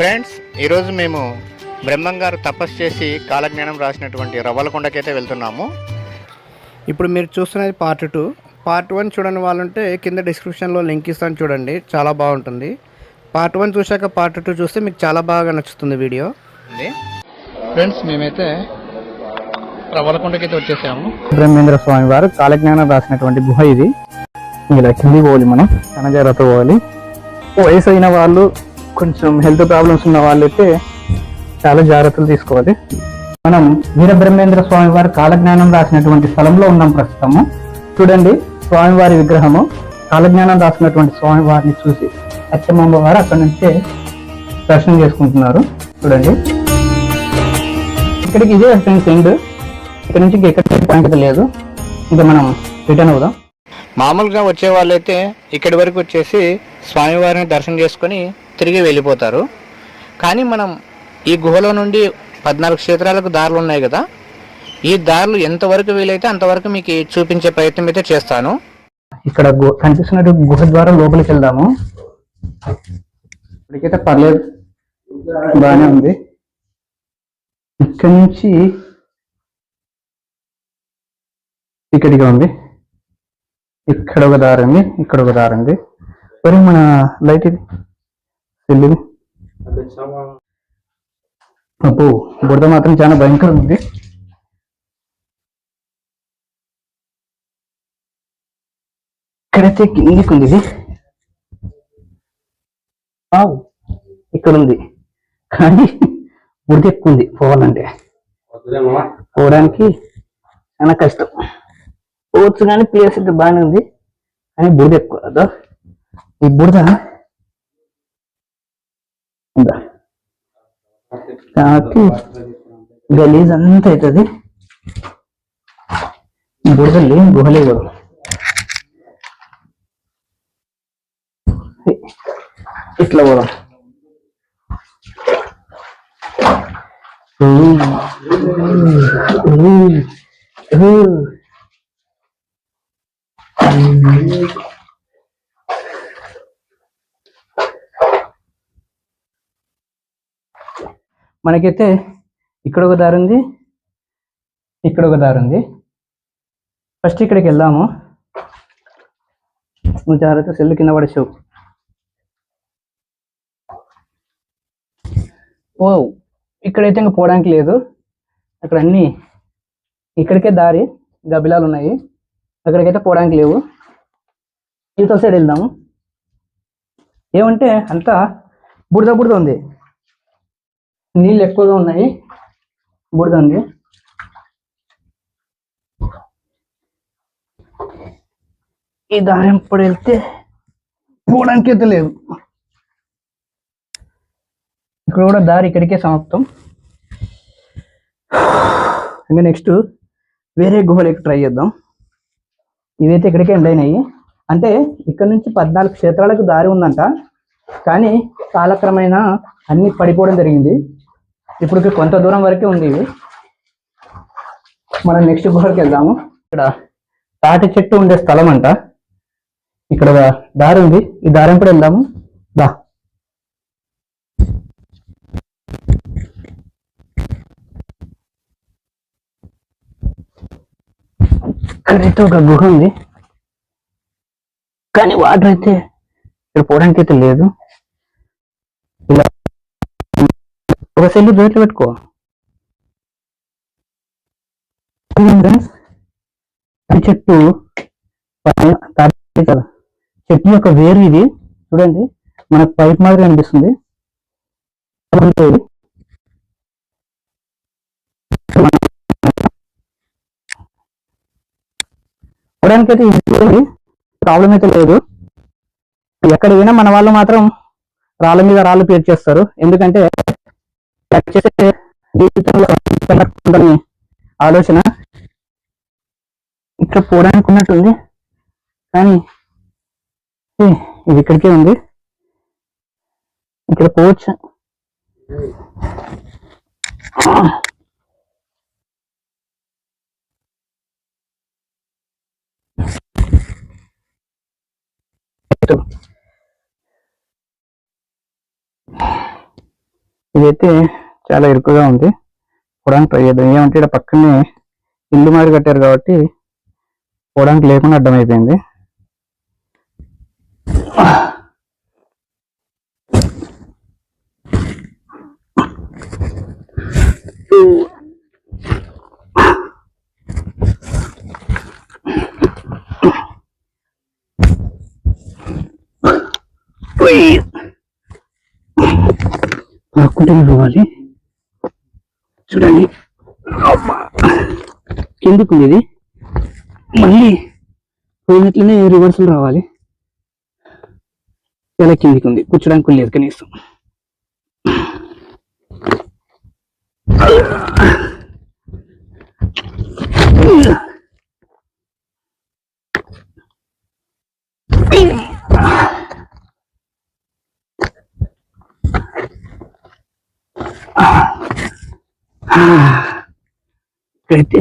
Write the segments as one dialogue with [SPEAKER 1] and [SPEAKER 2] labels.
[SPEAKER 1] Friends ఈరోజు మేము బ్రహ్మం గారు తపస్సు చేసి కాలజ్ఞానం రాసినటువంటి రవ్వలకొండకైతే వెళ్తున్నాము. ఇప్పుడు మీరు చూస్తున్నది పార్ట్ టూ పార్ట్ వన్ చూడని వాళ్ళుంటే కింద డిస్క్రిప్షన్లో లింక్ ఇస్తాను చూడండి చాలా బాగుంటుంది. పార్ట్ వన్ చూశాక పార్ట్ టూ చూస్తే మీకు చాలా బాగా నచ్చుతుంది వీడియో ఫ్రెండ్స్ మేమైతే రవ్వలకొండకైతే వచ్చేసాము.
[SPEAKER 2] బ్రహ్మేంద్ర స్వామి వారు కాలజ్ఞానం రాసినటువంటి గుహ ఇది. ఇలా కింది పోవాలి మనం చాలా జాగ్రత్త పోవాలి. వయసు అయిన వాళ్ళు కొంచెం హెల్త్ ప్రాబ్లమ్స్ ఉన్న వాళ్ళైతే చాలా జాగ్రత్తలు తీసుకోవాలి. మనం వీరబ్రహ్మేంద్ర స్వామి వారి కాలజ్ఞానం రాసినటువంటి స్థలంలో ఉన్నాం ప్రస్తుతము. చూడండి స్వామివారి విగ్రహము. కాలజ్ఞానం రాసినటువంటి స్వామి వారిని చూసి అచ్చమ్మ వారు అక్కడి నుంచే దర్శనం చేసుకుంటున్నారు. చూడండి. ఇక్కడికి ఇదే ఫ్రెండ్స్ ఎండ్ ఇక్కడ నుంచి ఎక్కడ పాయింట్ లేదు. ఇంకా మనం రిటర్న్ అవుదాం.
[SPEAKER 1] మామూలుగా వచ్చే వాళ్ళైతే ఇక్కడి వరకు వచ్చేసి స్వామివారిని దర్శనం చేసుకొని తిరిగి వెళ్ళిపోతారు. కానీ మనం ఈ గుహలో నుండి పద్నాలుగు క్షేత్రాలకు దారులు ఉన్నాయి కదా. ఈ దారులు ఎంతవరకు వీలైతే అంతవరకు మీకు చూపించే ప్రయత్నం అయితే చేస్తాను.
[SPEAKER 2] ఇక్కడ గు- కనిపిస్తున్నట్టు గుహ ద్వారా లోపలికి వెళ్దాము. ఇప్పటికైతే పర్లేదు. బాగానే ఉంది. ఇక్కడి నుంచి ఇక్కడికి ఉంది ఇక్కడ ఒక దారి ఉంది ఇక్కడ ఒక దారి ఉంది. మరి మన లైట్ ఇది సెల్లుది అబ్బో బురద మాత్రం చాలా భయంకరంగా ఉంది. ఇక్కడైతే కిందికి ఉంది ఇది? ఇక్కడ ఉంది కానీ బురద ఎక్కువ ఉంది పోవాలంటే. పోవడానికి చాలా కష్టం. పోవచ్చు కానీ ప్లేస్ అయితే బాగానే ఉంది. కానీ బురద ఎక్కువ. ఈ బురద ఉందా కాబట్టి గలీజ్ అంతా అవుతుంది బురద లేని గుహలే కూడా ఇట్లా పోదాం మనకైతే ఇక్కడ ఒక దారి ఉంది ఇక్కడ ఒక దారి ఉంది. ఫస్ట్ ఇక్కడికి వెళ్దాము. నువ్వు జాగ్రత్త సెల్లు కింద పడేసావు. ఓ ఇక్కడైతే ఇంకా పోవడానికి లేదు. అక్కడ అన్ని ఇక్కడికే దారి గబిలాలు ఉన్నాయి. అక్కడికైతే పోవడానికి లేవు. ఇవతల సైడ్ వెళ్దాము. ఏమంటే అంతా బుడద బుడద ఉంది. నీళ్ళు ఎక్కువగా ఉన్నాయి. బుడద ఈ దారి ఇప్పుడు వెళ్తే పోవడానికి అయితే లేదు. ఇక్కడ కూడా దారి ఇక్కడికే సమాప్తం. ఇంకా నెక్స్ట్ వేరే గుహలకి ట్రై చేద్దాం. ఇవైతే ఇక్కడికే ఎండ్ అయినాయి. అంటే ఇక్కడ నుంచి పద్నాలుగు క్షేత్రాలకు దారి ఉందంట. కానీ కాలక్రమేణ అన్ని పడిపోవడం జరిగింది. ఇప్పుడు కొంత దూరం వరకే ఉంది ఇవి మనం నెక్స్ట్ గుహకి వెళ్దాము. ఇక్కడ తాటి చెట్టు ఉండే స్థలం అంట. ఇక్కడ ఒక దారి ఉంది. ఈ దారి కూడా వెళ్దాము? దా. ఇక్కడైతే ఒక గుహ ఉంది. కానీ వాటర్ అయితే ఇక్కడ పోవడానికి అయితే లేదు. ఒక సెల్లు దూరం పెట్టుకో. చెట్టు కదా. చెట్టు యొక్క వేరు ఇది. చూడండి మనకు పైప్ మాదిరి అనిపిస్తుంది అయితే ఈజీ ప్రాబ్లం అయితే లేదు. ఎక్కడ పోయినా మన వాళ్ళు మాత్రం రాళ్ళ మీద రాళ్ళు పేర్చేస్తారు. ఎందుకంటే ఇలా చేసే జీవితంలో ఉందని ఆలోచన ఇక్కడ పోవడానికి ఉన్నట్టుంది కానీ ఇది ఇక్కడికే ఉంది. ఇక్కడ పోవచ్చు. Thank ఇదైతే చాలా ఇరుకుగా ఉంది. పోవడానికి ట్రై చేద్దాం. ఏమంటే ఇక్కడ పక్కనే ఇల్లు మారి కట్టారు కాబట్టి పోవడానికి లేకుండా అడ్డమైపోయింది. ఆకుంటే పోవాలి చూడండి. అబ్బా. ఇది? మళ్ళీ పోయినట్లనే రివర్సల్ రావాలి. చాలా కిందికి ఉంది? కూర్చోడానికి లేదు కనీసం. అయితే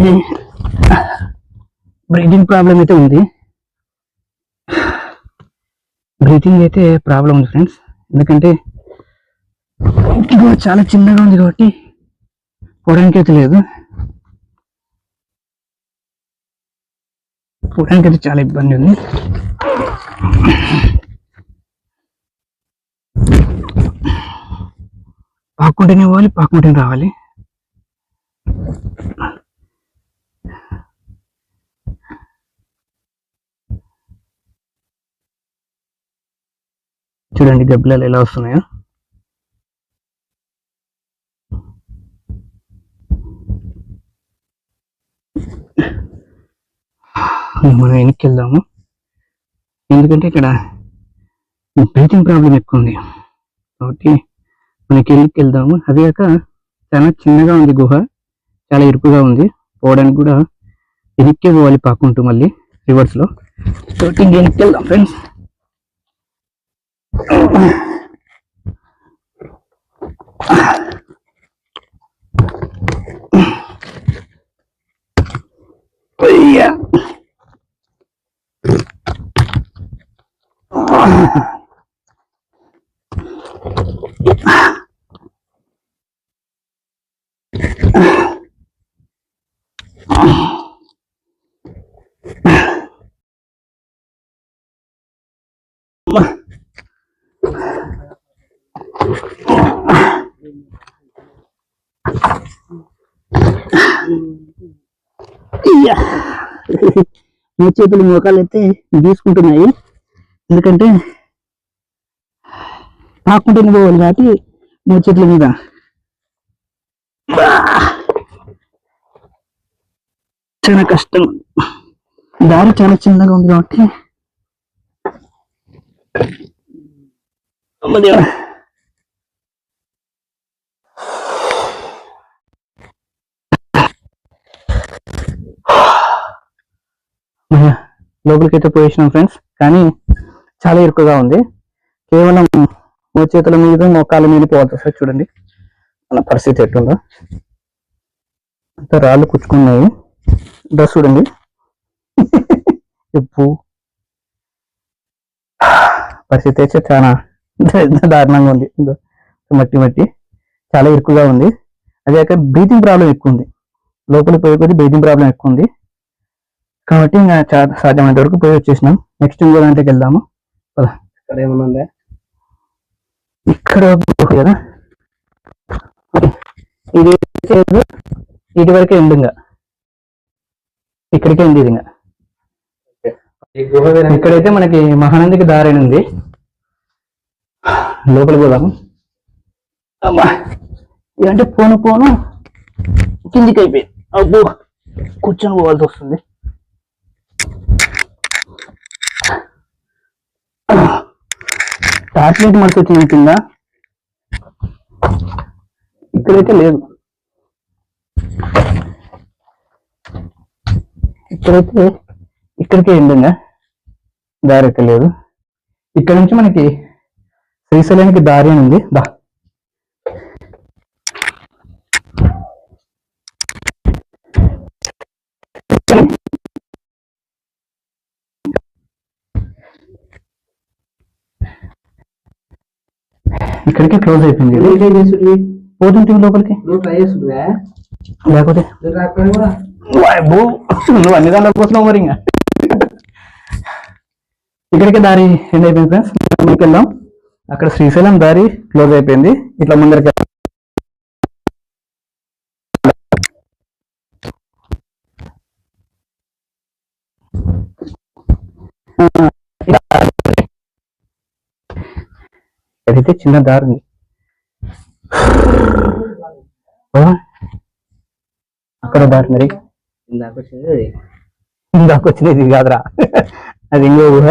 [SPEAKER 2] బ్రీతింగ్ ప్రాబ్లం అయితే ఉంది. బ్రీతింగ్ అయితే ప్రాబ్లం ఉంది ఫ్రెండ్స్. ఎందుకంటే ఇదిగో చాలా చిన్నగా ఉంది కాబట్టి పోవడానికి అయితే లేదు. పోవడానికి అయితే చాలా ఇబ్బంది ఉంది. పాక్కుంటేనే పోవాలి పాక్కుంటేనే రావాలి. చూడండి గబ్బిలాలు ఎలా వస్తున్నాయో. మనం వెనక్కి వెళ్దాము. ఎందుకంటే ఇక్కడ బ్రీతింగ్ ప్రాబ్లం ఎక్కువ ఉంది. కాబట్టి మనకి వెనక్కి వెళ్దాము. అదే కాక చాలా చిన్నగా ఉంది గుహ. చాలా ఇరుకుగా ఉంది. పోవడానికి కూడా వెనక్కి పోవాలి పాకుంటూ మళ్ళీ రివర్స్లో కాబట్టి వెనక్కి వెళ్దాం ఫ్రెండ్స్. అయ్యా అయ్యా చేతులు మోకాలు అయితే గీసుకుంటున్నాయి. ఎందుకంటే తాకుంటూనే పోవాలి కాబట్టి మో చేతుల మీద. చాలా కష్టం. దారి చాలా చిన్నగా ఉంది కాబట్టి. అమ్మదేవా దేవుడా. మన లోపలికైతే పోయేసినాం ఫ్రెండ్స్. కానీ చాలా ఇరుకుగా ఉంది. కేవలం మో చేతుల మీద మొక్కల మీద పోతుంది సార్ చూడండి. మన పరిస్థితి ఎట్టుందో అంతా రాళ్ళు కుచ్చుకున్నాయి. డ్రెస్ చూడండి. ఉప్పు పరిస్థితి అయితే చాలా దారుణంగా ఉంది. మట్టి మట్టి. చాలా ఇరుకుగా ఉంది. అదే కాక బ్రీతింగ్ ప్రాబ్లం ఎక్కువ ఉంది. లోపలికి పోయే కొద్ది బ్రీతింగ్ ప్రాబ్లం ఎక్కువ ఉంది. కాబట్టి ఇంకా చా- సాధ్యమైనంత వరకు పోయి వచ్చేసినాం. నెక్స్ట్ ఇంకో దాంట్లోకి వెళ్దాము.
[SPEAKER 1] ఇక్కడ ఏమైనా ఉందా
[SPEAKER 2] ఇక్కడ కదా ఇది ఇటు వరకే ఉంది ఇంకా. ఇక్కడికే ఉంది ఇది ఇంకా. ఇక్కడైతే మనకి మహానందికి దారి ఉంది. లోపలికి పోదాము. అమ్మా! ఇదంటే పోను పోను కిందికి అయిపోయింది అబ్బో! కూర్చొని పోవాల్సి వస్తుంది. టార్చ్ లైట్ వచ్చింది కింద. ఇక్కడైతే లేదు. ఇక్కడైతే ఇక్కడికే ఎండింగా దారి అయితే లేదు. ఇక్కడ నుంచి మనకి శ్రీశైలానికి దారి అని ఉంది. దా. ఇక్కడికే క్లోజ్ అయిపోయింది ఇది. పోతుంటే లోపలికి. లేకపోతే
[SPEAKER 3] నువ్వు
[SPEAKER 2] అన్ని దాంట్లో వస్తున్నావు మరి ఇంకా. ఇక్కడికి దారి ఎండ్ అయిపోయింది ఫ్రెండ్స్ ముందుకు వెళ్దాం అక్కడ శ్రీశైలం దారి క్లోజ్ అయిపోయింది. ఇట్లా ముందరికి ఇక్కడైతే చిన్న దారి ఉంది ఓ, అక్కడ దారి మరి?
[SPEAKER 3] ఇందాక
[SPEAKER 2] వచ్చినది కాదురా. అది ఇంకో ఊహ.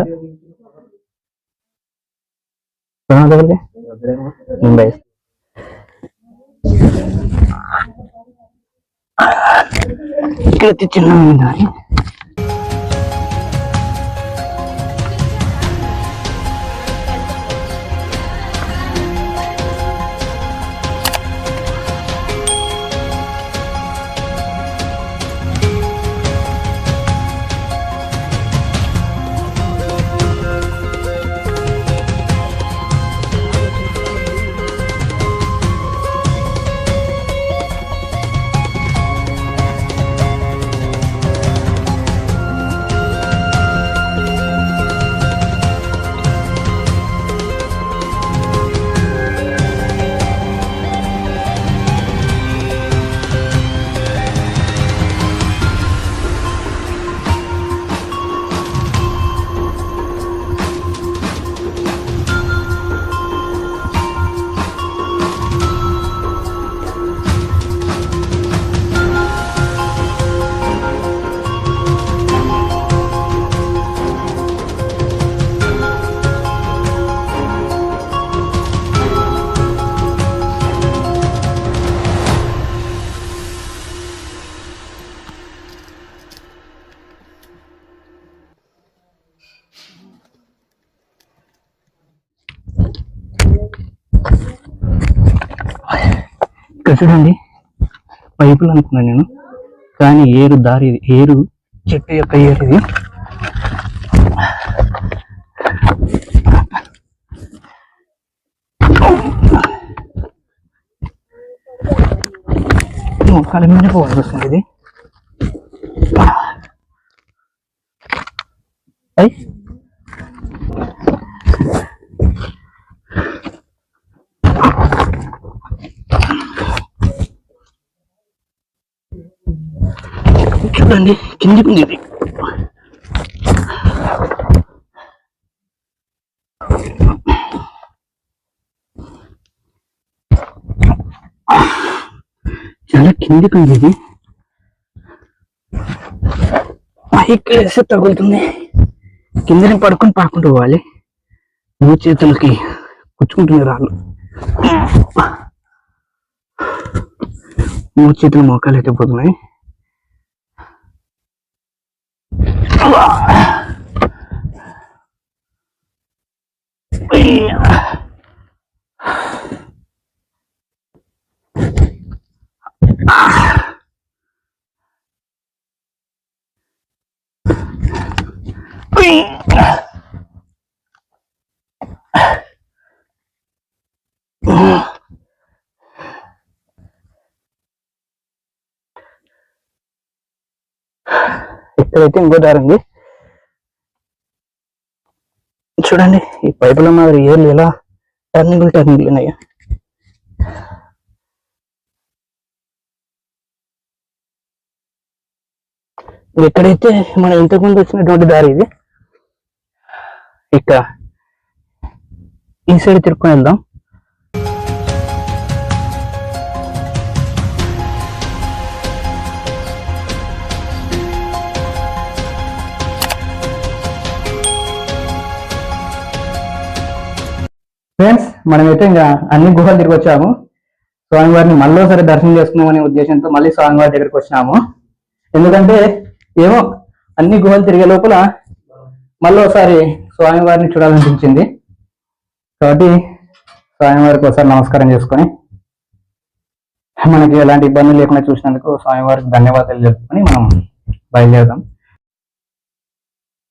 [SPEAKER 2] ముంబై. ఇక్కడ చిన్న దారి. ఇక్కడ చూడండి పైపులు అనుకున్నాను నేను. కానీ ఏరు దారి ఏరు చెట్టు యొక్క ఏరు ఇది. మొక్కల మీద పోవాల్సి వస్తుంది ఇది. అయ్ చూడండి కిందికి ఉంది ఇది చాలా కిందికి ఉంది ఇది ఇక్కడ వేస్తే తగులుతుంది. కిందని పడుకొని పాకుంటూ పోవాలి. మూడు చేతులకి పుచ్చుకుంటుంది రాళ్ళు. మూడు చేతులు మోకాలు అయితే Yeah. ఇక్కడైతే ఇంకో దారి ఉంది. చూడండి ఈ పైపుల మాదిరి ఏర్లు ఎలా టర్నింగ్లు టర్నింగ్లు ఉన్నాయి. ఎక్కడైతే మనం ఇంతకుముందు వచ్చినటువంటి దారి ఇది. ఇక్కడ ఈ సైడ్ తిరుక్కొని వెళ్దాం. మనమైతే ఇంకా అన్ని గుహలు తిరిగి వచ్చాము. స్వామివారిని మళ్ళీసారి దర్శనం చేసుకుందాం అనే ఉద్దేశంతో మళ్ళీ స్వామివారి దగ్గరికి వచ్చినాము. ఎందుకంటే ఏమో అన్ని గుహలు తిరిగే లోపల మళ్ళీ ఒకసారి స్వామివారిని చూడాలనిపించింది. కాబట్టి స్వామివారికి ఒకసారి నమస్కారం చేసుకొని మనకి ఎలాంటి ఇబ్బంది లేకుండా చూసినందుకు స్వామివారికి ధన్యవాదాలు చెప్పుకొని మనం బయలుదేరుదాం.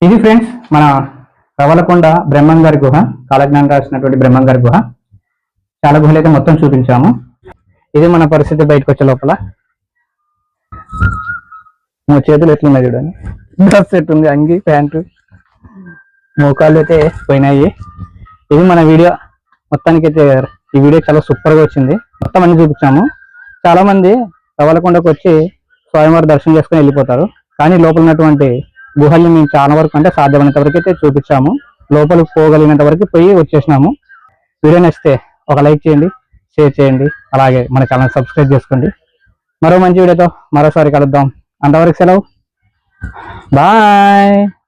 [SPEAKER 2] ఇది ఫ్రెండ్స్ మన రవలకొండ బ్రహ్మంగారి గుహ కాలజ్ఞానం రాసినటువంటి బ్రహ్మంగారి గుహ. చాలా గుహలు అయితే మొత్తం చూపించాము. ఇది మన పరిస్థితి బయటకు వచ్చే లోపల. మా చేతులు ఎట్లున్నాయి చూడండి. డ్రెస్ ఎట్టుంది అంగి ప్యాంటు. మోకాళ్ళు అయితే పోయినాయి. ఇది మన వీడియో. మొత్తానికి అయితే ఈ వీడియో చాలా సూపర్గా వచ్చింది. మొత్తం అన్ని చూపించాము. చాలా మంది రవలకొండకు వచ్చి స్వయంవారి దర్శనం చేసుకుని వెళ్ళిపోతారు. కానీ లోపల ఉన్నటువంటి గుహల్ని మేము చాలా వరకు అంటే సాధ్యమైనంత వరకు అయితే చూపించాము. లోపలికి పోగలిగినంత వరకు పోయి వచ్చేసినాము. వీడియో నచ్చితే ఒక లైక్ చేయండి షేర్ చేయండి అలాగే మన ఛానల్ సబ్స్క్రైబ్ చేసుకోండి. మరో మంచి వీడియోతో మరోసారి కలుద్దాం. అంతవరకు సెలవు. బాయ్.